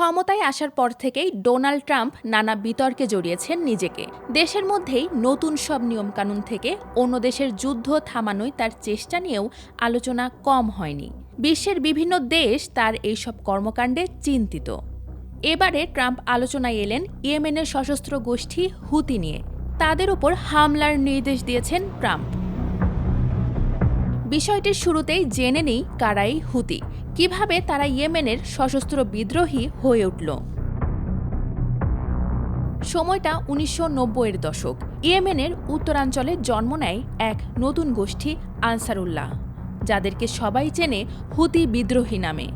ক্ষমতায় আসার পর থেকেই ডোনাল্ড ট্রাম্প নানা বিতর্কে জড়িয়েছেন নিজেকে। দেশের মধ্যেই নতুন সব নিয়মকানুন থেকে অন্য দেশের যুদ্ধ থামানোই তার চেষ্টা নিয়েও আলোচনা কম হয়নি। বিশ্বের বিভিন্ন দেশ তার এইসব কর্মকাণ্ডে চিন্তিত। এবারে ট্রাম্প আলোচনায় এলেন ইয়েমেনের সশস্ত্র গোষ্ঠী হুতি নিয়ে। তাদের উপর হামলার নির্দেশ দিয়েছেন ট্রাম্প। বিষয়টির শুরুতেই জেনে নেই কারাই হুতি। কীভাবে তারা ইয়েমেনের সশস্ত্র বিদ্রোহী হয়ে উঠল। সময়টা উনিশশো এর দশক। ইয়েমেনের উত্তরাঞ্চলে জন্ম নেয় এক নতুন গোষ্ঠী আনসারুল্লাহ, যাদেরকে সবাই চেনে হুতি বিদ্রোহী নামে।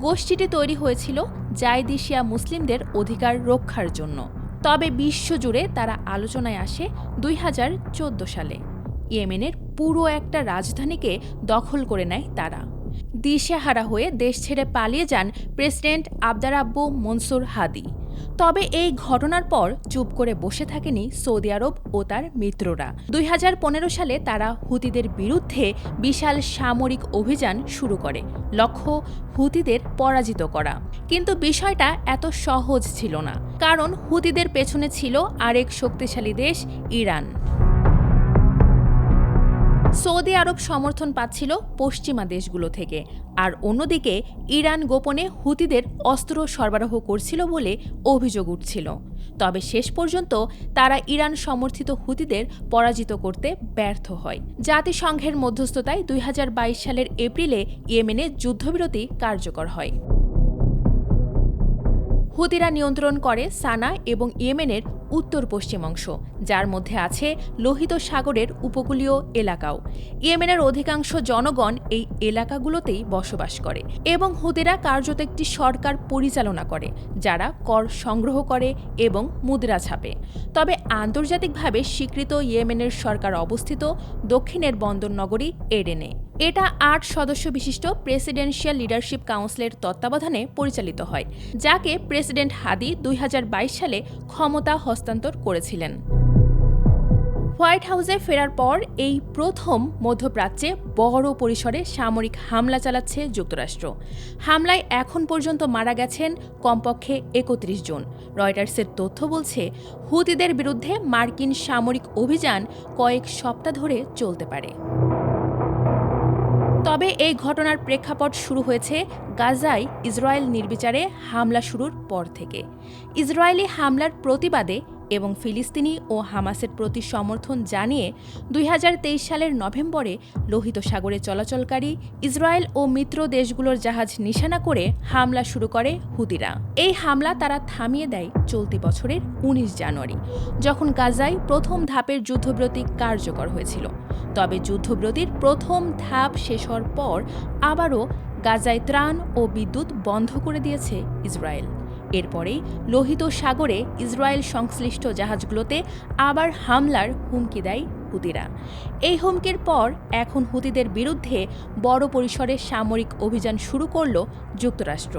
গোষ্ঠীটি তৈরি হয়েছিল জায়দিশিয়া মুসলিমদের অধিকার রক্ষার জন্য। তবে বিশ্বজুড়ে তারা আলোচনায় আসে দুই হাজার চোদ্দ সালে। ইয়েমেনের পুরো একটা রাজধানীকে দখল করে নেয় তারা। দিশেহারা হয়ে দেশ ছেড়ে পালিয়ে যান প্রেসিডেন্ট আবদার আব্বু মনসুর হাদি। তবে এই ঘটনার পর চুপ করে বসে থাকেনি সৌদি আরব ও তার মিত্ররা। দুই হাজার পনেরো সালে তারা হুতিদের বিরুদ্ধে বিশাল সামরিক অভিযান শুরু করে, লক্ষ্য হুতিদের পরাজিত করা। কিন্তু বিষয়টা এত সহজ ছিল না, কারণ হুতিদের পেছনে ছিল আরেক শক্তিশালী দেশ ইরান। সৌদি আরব সমর্থন পাচ্ছিল পশ্চিমা দেশগুলো থেকে। আর অন্যদিকে, ইরান গোপনে হুতিদের অস্ত্র সরবরাহ করছিল বলে অভিযোগ উঠছিল। তবে শেষ পর্যন্ত তারা ইরান সমর্থিত হুতিদের পরাজিত করতে ব্যর্থ হয়। জাতিসংঘের মধ্যস্থতায় দুই হাজার বাইশ সালের এপ্রিলে ইয়েমেনে যুদ্ধবিরতি কার্যকর হয়। হুতিরা নিয়ন্ত্রণ করে সানা এবং ইয়েমেনের উত্তর পশ্চিম অংশ, যার মধ্যে আছে লোহিত সাগরের উপকূলীয় এলাকাও। ইয়েমেনের অধিকাংশ জনগণ এই এলাকাগুলোতেই বসবাস করে এবং হুতিরা কার্যত একটি সরকার পরিচালনা করে, যারা কর সংগ্রহ করে এবং মুদ্রা ছাপে। তবে আন্তর্জাতিকভাবে স্বীকৃত ইয়েমেনের সরকার অবস্থিত দক্ষিণের বন্দর নগরী এডেনে। এটা আট সদস্য বিশিষ্ট প্রেসিডেন্সিয়াল লিডারশিপ কাউন্সিলের তত্ত্বাবধানে পরিচালিত হয়, যাকে প্রেসিডেন্ট হাদি দুই হাজার বাইশ সালে ক্ষমতা হস্তান্তর করেছিলেন। হোয়াইট হাউসে ফেরার পর এই প্রথম মধ্যপ্রাচ্যে বড় পরিসরে সামরিক হামলা চালাচ্ছে যুক্তরাষ্ট্র। হামলায় এখন পর্যন্ত মারা গেছেন কমপক্ষে একত্রিশ জন। রয়টার্সের তথ্য বলছে, হুতিদের বিরুদ্ধে মার্কিন সামরিক অভিযান কয়েক সপ্তাহ ধরে চলতে পারে। তবে এই ঘটনার প্রেক্ষাপট শুরু হয়েছে গাজায় ইসরায়েল নির্বিচারে হামলা শুরুর পর থেকে। ইসরায়েলি হামলার প্রতিবাদে এবং ফিলিস্তিনি ও হামাসের প্রতি সমর্থন জানিয়ে দুই হাজার তেইশ সালের নভেম্বরে লোহিত সাগরে চলাচলকারী ইসরায়েল ও মিত্র দেশগুলোর জাহাজ নিশানা করে হামলা শুরু করে হুতিরা। এই হামলা তারা থামিয়ে দেয় চলতি বছরের ১৯ জানুয়ারি, যখন গাজায় প্রথম ধাপের যুদ্ধবিরতি কার্যকর হয়েছিল। তবে যুদ্ধবিরতির প্রথম ধাপ শেষ হওয়ার পর আবারও গাজায় ত্রাণ ও বিদ্যুৎ বন্ধ করে দিয়েছে ইসরায়েল। এরপরেই লোহিত সাগরে ইসরায়েল সংশ্লিষ্ট জাহাজগুলোতে আবার হামলার হুমকি দেয় হুতিরা। এই হুমকির পর এখন হুতিদের বিরুদ্ধে বড় পরিসরে সামরিক অভিযান শুরু করল যুক্তরাষ্ট্র।